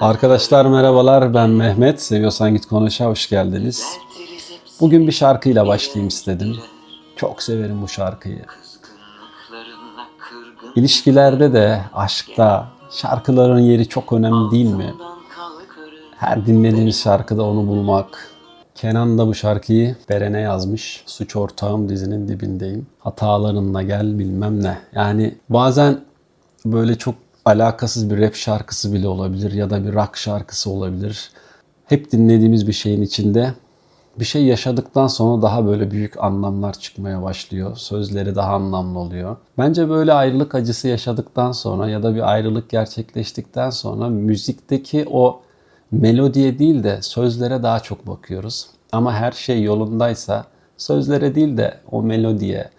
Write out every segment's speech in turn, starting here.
Arkadaşlar merhabalar ben Mehmet. Seviyorsan git konuşa hoş geldiniz. Bugün bir şarkıyla başlayayım istedim. Çok severim bu şarkıyı. İlişkilerde de, aşkta şarkıların yeri çok önemli değil mi? Her dinlediğimiz şarkıda onu bulmak. Kenan da bu şarkıyı Beren'e yazmış. Suç ortağım dizinin dibindeyim. Hatalarınla gel bilmem ne. Yani bazen böyle çok alakasız bir rap şarkısı bile olabilir ya da bir rock şarkısı olabilir. Hep dinlediğimiz bir şeyin içinde bir şey yaşadıktan sonra daha böyle büyük anlamlar çıkmaya başlıyor. Sözleri daha anlamlı oluyor. Bence böyle ayrılık acısı yaşadıktan sonra ya da bir ayrılık gerçekleştikten sonra müzikteki o melodiye değil de sözlere daha çok bakıyoruz. Ama her şey yolundaysa sözlere değil de o melodiye,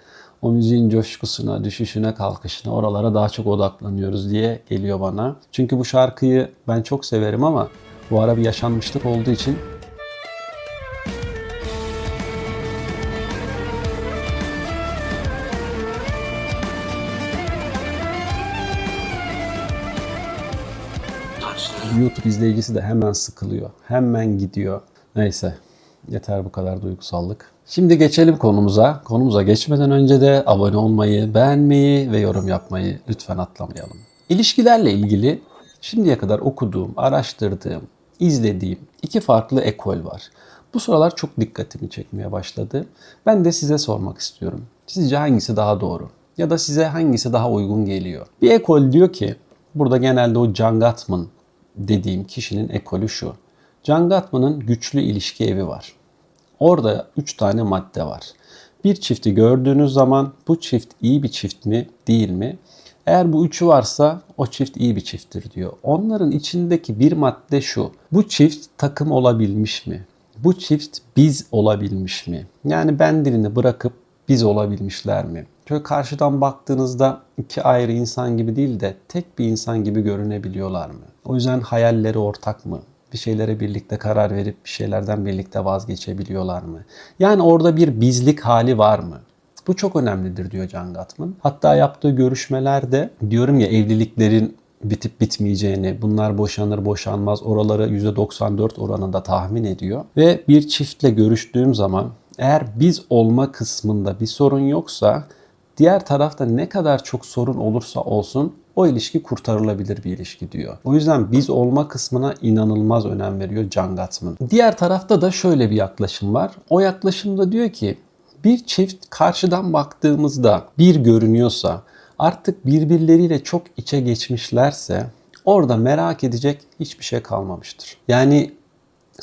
o müziğin coşkusuna, düşüşüne, kalkışına oralara daha çok odaklanıyoruz diye geliyor bana. Çünkü bu şarkıyı ben çok severim ama bu ara bir yaşanmışlık olduğu için YouTube izleyicisi de hemen sıkılıyor. Hemen gidiyor. Neyse yeter bu kadar duygusallık. Şimdi geçelim konumuza. Konumuza geçmeden önce de abone olmayı, beğenmeyi ve yorum yapmayı lütfen atlamayalım. İlişkilerle ilgili şimdiye kadar okuduğum, araştırdığım, izlediğim iki farklı ekol var. Bu sıralar çok dikkatimi çekmeye başladı. Ben de size sormak istiyorum. Sizce hangisi daha doğru? Ya da size hangisi daha uygun geliyor? Bir ekol diyor ki, burada genelde o John Gottman dediğim kişinin ekolü şu. John Gottman'ın güçlü ilişki evi var. Orada 3 tane madde var. Bir çifti gördüğünüz zaman bu çift iyi bir çift mi değil mi? Eğer bu üçü varsa o çift iyi bir çifttir diyor. Onların içindeki bir madde şu. Bu çift takım olabilmiş mi? Bu çift biz olabilmiş mi? Yani ben dilini bırakıp biz olabilmişler mi? Şöyle karşıdan baktığınızda iki ayrı insan gibi değil de tek bir insan gibi görünebiliyorlar mı? O yüzden hayalleri ortak mı? Bir şeylere birlikte karar verip bir şeylerden birlikte vazgeçebiliyorlar mı? Yani orada bir bizlik hali var mı? Bu çok önemlidir diyor Can Gatman. Hatta yaptığı görüşmelerde diyorum ya evliliklerin bitip bitmeyeceğini, bunlar boşanır boşanmaz oraları %94 oranında tahmin ediyor. Ve bir çiftle görüştüğüm zaman eğer biz olma kısmında bir sorun yoksa diğer tarafta ne kadar çok sorun olursa olsun o ilişki kurtarılabilir bir ilişki diyor. O yüzden biz olma kısmına inanılmaz önem veriyor Can Gatman. Diğer tarafta da şöyle bir yaklaşım var. O yaklaşımda diyor ki bir çift karşıdan baktığımızda bir görünüyorsa artık birbirleriyle çok içe geçmişlerse orada merak edecek hiçbir şey kalmamıştır. Yani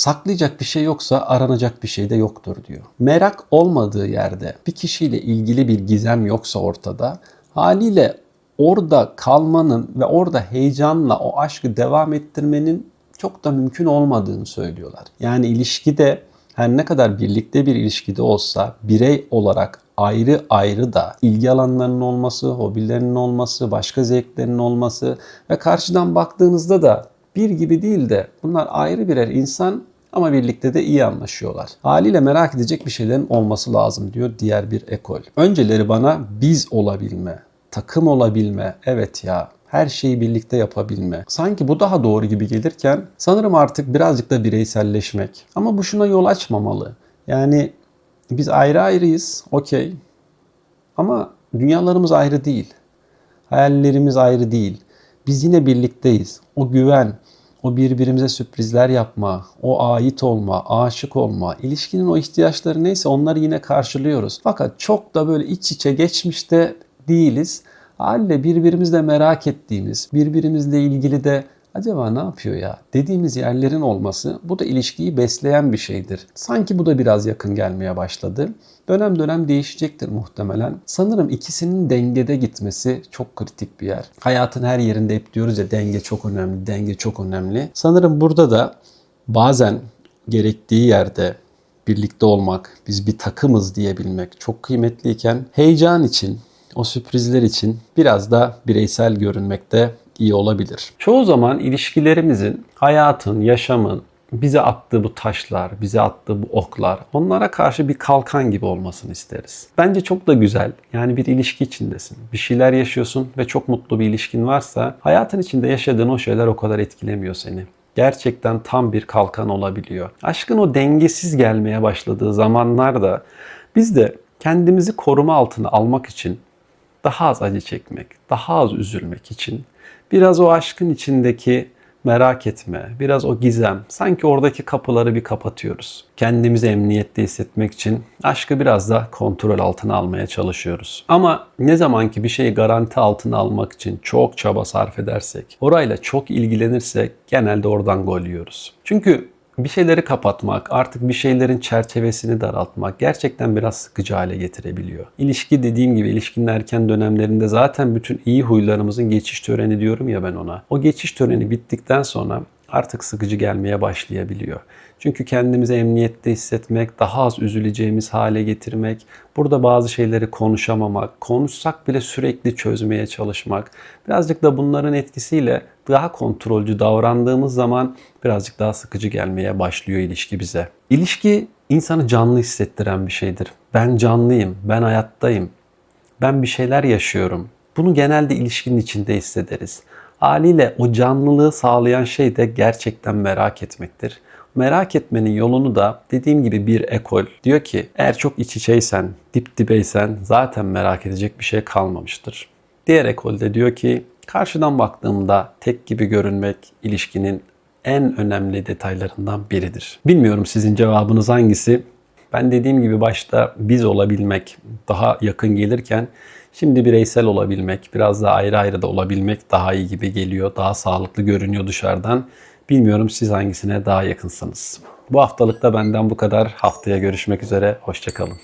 saklayacak bir şey yoksa aranacak bir şey de yoktur diyor. Merak olmadığı yerde bir kişiyle ilgili bir gizem yoksa ortada haliyle orada kalmanın ve orada heyecanla o aşkı devam ettirmenin çok da mümkün olmadığını söylüyorlar. Yani ilişkide her ne kadar birlikte bir ilişkide olsa birey olarak ayrı ayrı da ilgi alanlarının olması, hobilerinin olması, başka zevklerinin olması ve karşıdan baktığınızda da bir gibi değil de bunlar ayrı birer insan ama birlikte de iyi anlaşıyorlar. Haliyle merak edecek bir şeylerin olması lazım diyor diğer bir ekol. Önceleri bana biz olabilme, takım olabilme, evet ya her şeyi birlikte yapabilme. Sanki bu daha doğru gibi gelirken sanırım artık birazcık da bireyselleşmek. Ama bu şuna yol açmamalı. Yani biz ayrı ayrıyız, okey. Ama dünyalarımız ayrı değil. Hayallerimiz ayrı değil. Biz yine birlikteyiz. O güven, o birbirimize sürprizler yapma, o ait olma, aşık olma, ilişkinin o ihtiyaçları neyse onları yine karşılıyoruz. Fakat çok da böyle iç içe geçmişte değiliz. Haliyle birbirimizle merak ettiğimiz, birbirimizle ilgili de acaba ne yapıyor ya dediğimiz yerlerin olması bu da ilişkiyi besleyen bir şeydir. Sanki bu da biraz yakın gelmeye başladı. Dönem dönem değişecektir muhtemelen. Sanırım ikisinin dengede gitmesi çok kritik bir yer. Hayatın her yerinde hep diyoruz ya denge çok önemli, denge çok önemli. Sanırım burada da bazen gerektiği yerde birlikte olmak, biz bir takımız diyebilmek çok kıymetliyken heyecan için, o sürprizler için biraz da bireysel görünmekte iyi olabilir. Çoğu zaman ilişkilerimizin, hayatın, yaşamın, bize attığı bu taşlar, bize attığı bu oklar onlara karşı bir kalkan gibi olmasını isteriz. Bence çok da güzel. Yani bir ilişki içindesin. Bir şeyler yaşıyorsun ve çok mutlu bir ilişkin varsa hayatın içinde yaşadığın o şeyler o kadar etkilemiyor seni gerçekten tam bir kalkan olabiliyor. Aşkın o dengesiz gelmeye başladığı zamanlarda biz de kendimizi koruma altına almak için daha az acı çekmek, daha az üzülmek için biraz o aşkın içindeki merak etme, biraz o gizem, sanki oradaki kapıları bir kapatıyoruz. Kendimizi emniyette hissetmek için aşkı biraz da kontrol altına almaya çalışıyoruz. Ama ne zaman ki bir şeyi garanti altına almak için çok çaba sarf edersek, orayla çok ilgilenirsek genelde oradan gol yiyoruz. Çünkü bir şeyleri kapatmak, artık bir şeylerin çerçevesini daraltmak gerçekten biraz sıkıcı hale getirebiliyor. İlişki dediğim gibi ilişkinin erken dönemlerinde zaten bütün iyi huylarımızın geçiş töreni diyorum ya ben ona. O geçiş töreni bittikten sonra artık sıkıcı gelmeye başlayabiliyor. Çünkü kendimizi emniyette hissetmek, daha az üzüleceğimiz hale getirmek, burada bazı şeyleri konuşamamak, konuşsak bile sürekli çözmeye çalışmak, birazcık da bunların etkisiyle daha kontrolcü davrandığımız zaman birazcık daha sıkıcı gelmeye başlıyor ilişki bize. İlişki insanı canlı hissettiren bir şeydir. Ben canlıyım, ben hayattayım, ben bir şeyler yaşıyorum. Bunu genelde ilişkinin içinde hissederiz. Haliyle o canlılığı sağlayan şey de gerçekten merak etmektir. Merak etmenin yolunu da dediğim gibi bir ekol diyor ki eğer çok iç içeysen, dip dibeysen zaten merak edecek bir şey kalmamıştır. Diğer ekolde diyor ki karşıdan baktığımda tek gibi görünmek ilişkinin en önemli detaylarından biridir. Bilmiyorum sizin cevabınız hangisi? Ben dediğim gibi başta biz olabilmek daha yakın gelirken şimdi bireysel olabilmek, biraz daha ayrı ayrı da olabilmek daha iyi gibi geliyor. Daha sağlıklı görünüyor dışarıdan. Bilmiyorum siz hangisine daha yakınsınız. Bu haftalıkta benden bu kadar. Haftaya görüşmek üzere. Hoşçakalın.